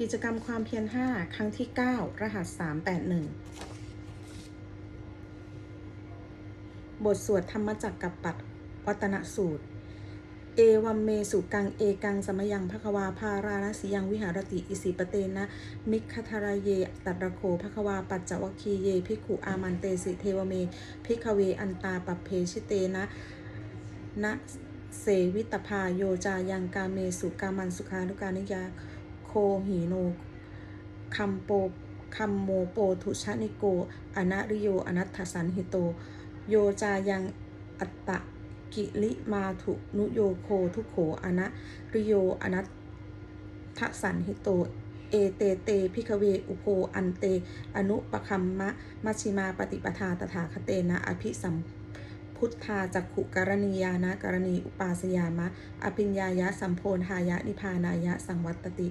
กิจกรรมความเพียร 5 ครั้งที่ 9 รหัส 381 บทสวดธรรมจักรกับปัดวัตนสูตร เอวัมเมสุกัง เอกังสมยังภควา ภาราณสียังวิหารติ อิสิปเตนะ มิคทารเย ตัดระโคภควา ปัจจวัคคีเยภิขุอามันเตสิเทวเมภิกขเว อันตาปเพชิเตนะ นะเสวิตภาโยจายังกาเมสุกามันสุขานุกานิยา หีโนคัมโปคัมโมโปทุชนิโก อนาริโย อนัตถสันหิโต โยจายังอัตตะกิลิมาถุนุโยโคทุโขอนะริโย อนัตทสันหิโต เอเตเตพิกเว อุโพอันเต อนุปคัมมะมัชิมาปฏิปทาตถาคเตนะ อภิสัม พุทธาจักขุกรณียานะกรณีอุปาสยามะ อภิญญายะสัมโพนหายะนิพานายะสังวัตติ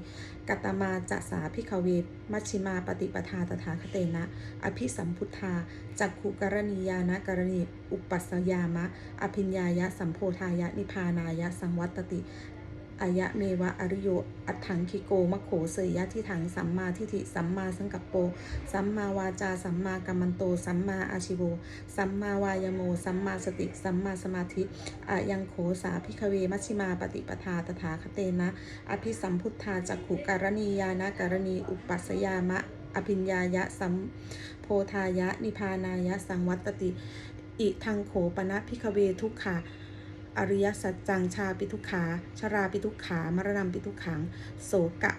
กัตมาจะสาพิขเวมัชชิมาปฏิปทาตถาคเตนะ อภิสัมพุทธาจักขุกรณียานะกรณีอุปัสสยามะ อภิญญายะสัมโพธายะนิพานายะสังวัตติ อายะเมวะอริโย อัถังคิโกมะโขเสยยะที่ถังสัมมาทิฏฐิสัมมาสังกัปโป สัมมาวาจา สัมมากัมมันโต สัมมาอาชิโว สัมมาวายโม สัมมาสติ สัมมาสมาธิอายังโขสาพิคเวมัชชิมาปฏิปทาตถาคเตนะ อภิสัมพุทธาจักขุการณียานะการณีอุปัสสยามะ อภิญญายะสัมโพธายะ นิพานายะ สังวัตติ อิทังโขปนะพิคเวทุกขา อริยสัจจังชาปิทุกขา ชราปิทุกขามรณะปิทุกขัง โสกะ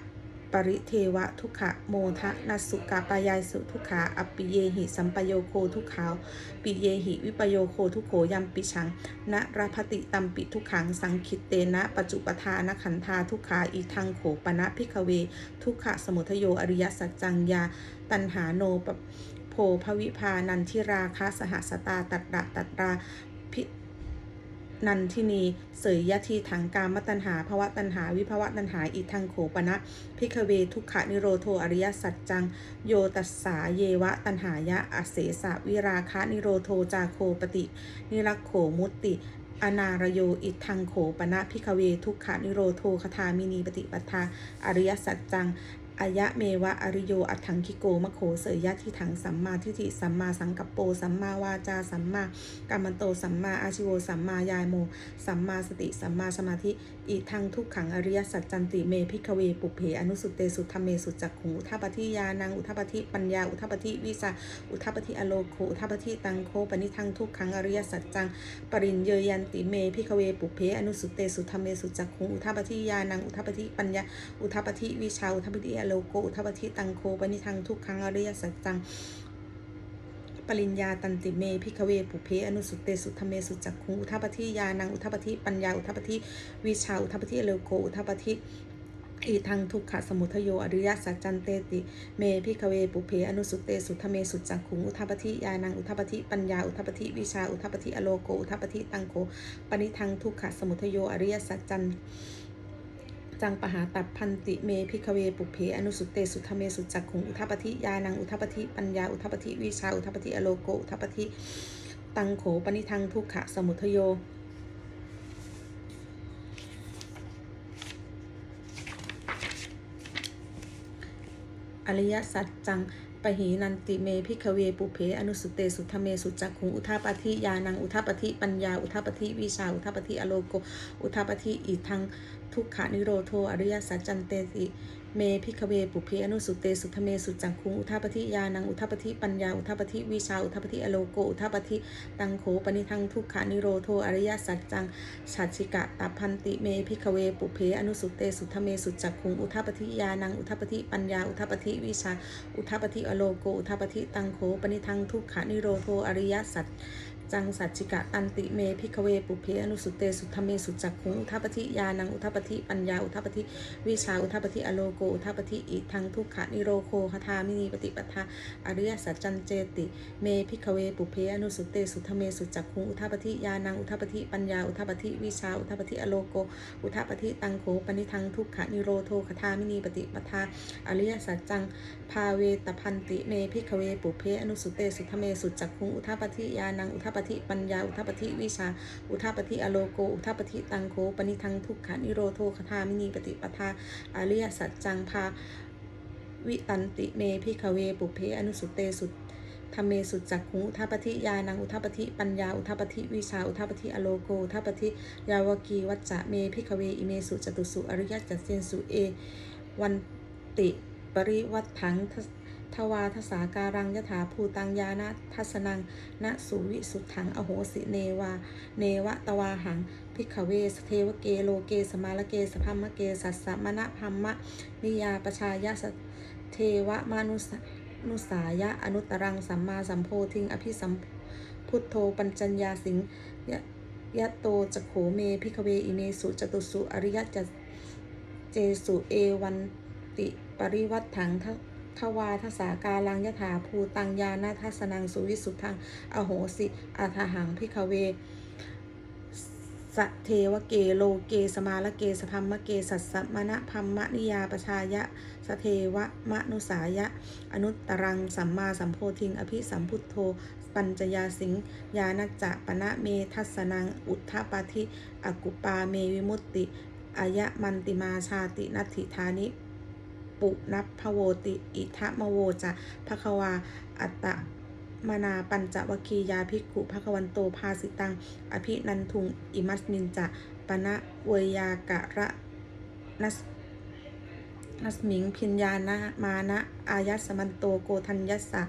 ปริเทวะทุกขะโมทะนัสุกาปายายสุทุกขาอปิเยหิสัมปโยโคทุกขาปิเยหิวิปโยโคทุกโขยัมปิชังนะรพติตัมปิทุกขังสังคิตเตนะปัจจุปทานขันธาทุกขาอีทังโขปนะพิกเว ทุกขะสมุทโยอริยสัจจังยา ตันหาโนปโพภวิพานันทิราคาสหสตาตัดระตัดราพิ นันทินี เสยยะทีถังกามตัญหาภวะตัญหา วิภวะตัญหาอีทังโขปนะพิกเวทุกขะนิโรโทอริยสัจจัง โยตัสสาเยวะตัญหายะอเสสะวิราคะนิโรโทจาโคปติ นิรักโขมุตติอนารโยอิทังโขปนะพิกเวทุกขานิโรโทคทามินีปฏิปทาอริยสัจจัง อายะเมวะอริโย อัถังคิโกมะโขเสยยะที่ถังสัมมาทิฏฐิสัมมาสังกัปโป สัมมาวาจา สัมมากัมมันโต สัมมาอาชิโว สัมมายายโม สัมมาสติ สัมมาสมาธิอีทังทุกขังอริยสัจจันติเมพิกเว ปุเพ อนุสุเตสุธรรมเมสุจักขุงอุทัปฏิยานัง อุทัปฏิปัญญา อุทัปฏิวิสาอุทัปฏิอโลโค อุทัปฏิตังโคปนิทังทุกขังอริยสัจจัง ปริญเยยันติเมพิกเว ปุเพ อนุสุเตสุธรรมเมสุจักขุงอุทัปฏิยานัง อุทัปฏิปัญญา อุทัปฏิวิชา อุทัปฏิโลโกอุทัปฏิตังโคปนิทังทุกขังอริยสัจจังปริญญาตันติเมพิกเวปุเพอนุสุเตสุธรมเมสุจักขุงอุทัปฏิยานังอุทัปฏิปัญญาอุทัปฏิวิชาอุทัปฏิอโลโกอุทัปฏิอีทังทุกขะสมุทโยอริยสัจจันเตติ เมพิกเวปุเพอนุสุเตสุธเมสุจักขุงอุทัปฏิยานังอุทัปฏิปัญญาอุทัปฏิวิชาอุทัปฏิอโลโกอุทัปฏิตังโกปนิทังทุกขะสมุทโยอริยสัจจัน จังปหาตัดพันติเมพิกเวปุเพอนุสุเตสุทธเมสุจักขุงอุทัปฏิยานังอุทัปฏิปัญญาอุทัปฏิวิชาอุทัปฏิอโลโกอุทัปฏิตังโขปนิทังทุกขะสมุทโยอริยสัจจังปหีนันติเมพิกเวปุเพอนุสุเตสุทธเมสุจักขุงอุทาปฏิยานังอุทาปฏิปัญญาอุทาปฏิวิชาอุทาปฏิอโลโกอุทาปฏิอีทังทุกขานิโรโทอริยสัจจันเตติเมพิกเวปุเพอนุสุเตสุทธเมสุจักขุงอุทาปฏิยานังอุทาปฏิปัญญาอุทาปฏิวิชาอุทาปฏิอโลโกอุทาปฏิตังโขปนิทังทุกขานิโรโทอริยสัจจังฉัตชิกะตัพพันติเมพิกเวปุเพอนุสุเตสุทธเมสุจักขุงอุทาปฏิยานังอุทาปฏิปัญญาอุทาปฏิวิชาอุทาปฏิอโลโกอุทาปฏิตังโขปนิทังทุกขานิโรโทอริยสัจ จังสัจจิกะตันติเมพิกเวปุเพอนุสุเตสุธเมสุจักขุงอุทาปฏิยานังอุทาปฏิปัญญาอุทาปฏิวิชาอุทาปฏิอโลโกอุทาปฏิอิทังทุกขานิโรโคคทามินีปฏิปทาอริยสัจจันเจติเมพิกเวปุเพอนุสุเตสุธเมสุจักขุงอุทาปฏิยานังอุทาปฏิปัญญาอุทาปฏิวิชาอุทาปฏิอโลโกอุทาปฏิตังโขปนิทังทุกขานิโรโทคทามินีปฏิปทาอริยสัจจังภาเวตพันติเมพิกเวปุเพอนุสุเตสุธเมสุจักขุงอุทาปฏิยานังอุทาปฏิปัญญา อุทาปฏิวิชา อุทาปฏิอโลโก อุทาปฏิตังโคปนิทังทุกขานิโรโทคทามินีปฏิปทาอริยสัจจังภาวิตันติเมพิขเวปุเพอนุสุเตสุธรรมเมสุจักขุอุทัปปฏิยานังอุทัปปฏิปัญญาอุทัปปฏิวิชาอุทัปปฏิอโลโกอุทัปปฏิยาวกีวัจจะเมพิขเวอิเมสุจตุสุอริยจัตเซนสุเอวันติปริวัตถัง ทวาทสาการังยถาภูตังยานะทัสนังณสุวิสุทธัง อโหสิเนวา เนวะตวาหังพิกเวสเทวเกโลเกสมาลเกสพัมมะเกสัสสะมณะพัมมะนิยาปชายะสเทวะมานุสนุสายะอนุตรังสัมมาสัมโพธิงอภิสัมพุทโธปัญจัญญาสิงยะยะโตจักโขเมพิกเวอิเมสุจตุสุอริยจเจสุเอวันติปริวัตถังทั ทวาทสาการังยถาภูตังยานาทัสนังสุวิสุทธัง อโหสิอัทหังพิคเวสเทวเกโลเกสมาลเกสพัมมะเกสัสสะมณะพัมมะนิยาปชายะสเทวะมะนุสายะ อนุตตรังสัมมาสัมโพธิง อภิสัมพุทโธ ปัญจยาสิงยานัจจะปณะเมทัสนัง อุทธปาธิอกุปาเมวิมุตติอายะมันติมาชาตินัตถิธานิ ปุนัพพโวติ อิทะมโวจะภควา อัตตะมนาปัญจวคียาภิกขุภควันโตภาสิตัง อภินันทุง อิมัสมินจะปณะเวยากะระนัสนัสมิงพิญญานะมานะ อายัสมันโตโกทัญยัสสะ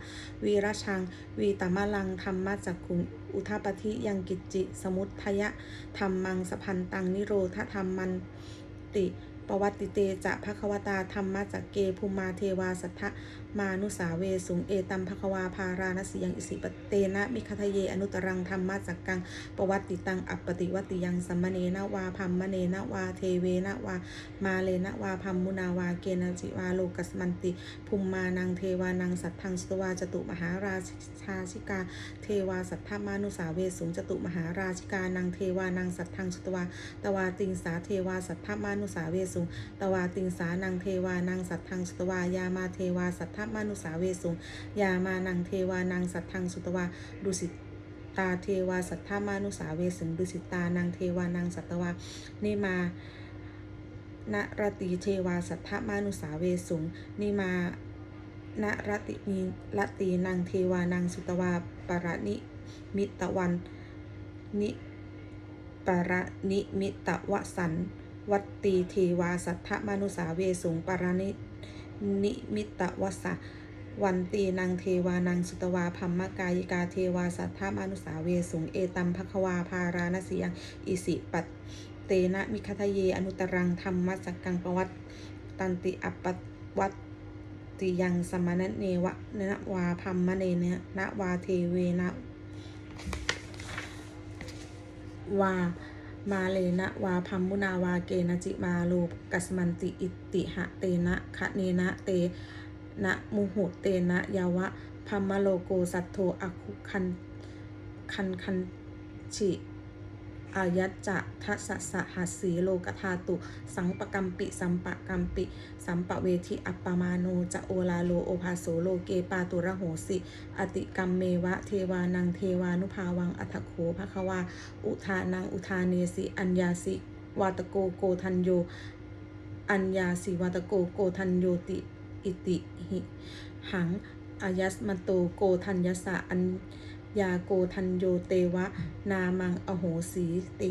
วีรชัง วีตมะลังธรรมะจักขุงอุทาปฏิยังกิจจิ สมุททยะธรรมังสพันตังนิโรธธรรมมันติ ปวัติเตจะภควตาธรรมจักเกภูมาเทวาสัทธะมานุสาเวสุงเอตัมภควาภารานสียังอิสิปเตนะมิคทะเยอนุตรังธรรมจักกังปวัติตังอัปปติวัติยังสัมมเนนะวาพัมมเนนะวาเทเวนะวามาเลนะวาพัมมุนาวาเกณจิวาโลกัสมันติภูมิมานังเทวานังสัทธังสตวาจตุมหาราชาชิกา เทวาสัทธามานุสาเวสุงจตุมหาราชิกานังเทวานังสัทธังสตวาตวาติงสาเทวาสัทธามานุสาเวสง ตวาติงสานังเทวานังสัทธังสุตวายามาเทวาสัทธมานุสาเวสุง ยามานังเทวานังสัทธังสุตวาดุสิตาเทวาสัทธมานุสาเวสุงดุสิตานังเทวานังสัตวานิมานรติเทวาสัทธมานุสาเวสุงนิมานรติมีรตีนางเทวานางสุตวาปรณิมิตวันนิปรณิมิตวสัน วัตตีเทวาสัทธมนุสาเวสุงปรณินิมิตวสะวันตีนางเทวานางสุตวาพัมมกายิกาเทวาสัทธมนุสาเวสุงเอตัมภควาภารานสียังอิสิปัตเตนะมิคทะเยอนุตรังธรรมจักกังปวัตตันติอปวัตติยังสมณเนวะเนนะวาพัมมะเนเนะนะวาเทเวนะวา มาเลนะวาพัมมุนาวาเกนจิมาโลกัสมันติอิติหะเตนะคะเนนะเตนะมุหุเตนะยาวะพัมมโลโกสัตโทอคุคันคันคันฉิ อายัจจะทัสสะหัสสีโลกธาตุ สังปกัมปิ สัมปะกัมปิ สัมปะเวทิอัปปมาโนจะโอลาโลโอภาโสโลเกปาตุระโหสิ อติกัมเมวะเทวานังเทวานุภาวังอัตโขภควา อุทานังอุทาเนสิ อัญญาสิ วาตโกโกทันโย อัญญาสิวาตโกโกทันโยติอิติหิหังอายัสมโตโกทัญญสะอัญ ยาโกทันโยเตวะ นามังอโหสีติ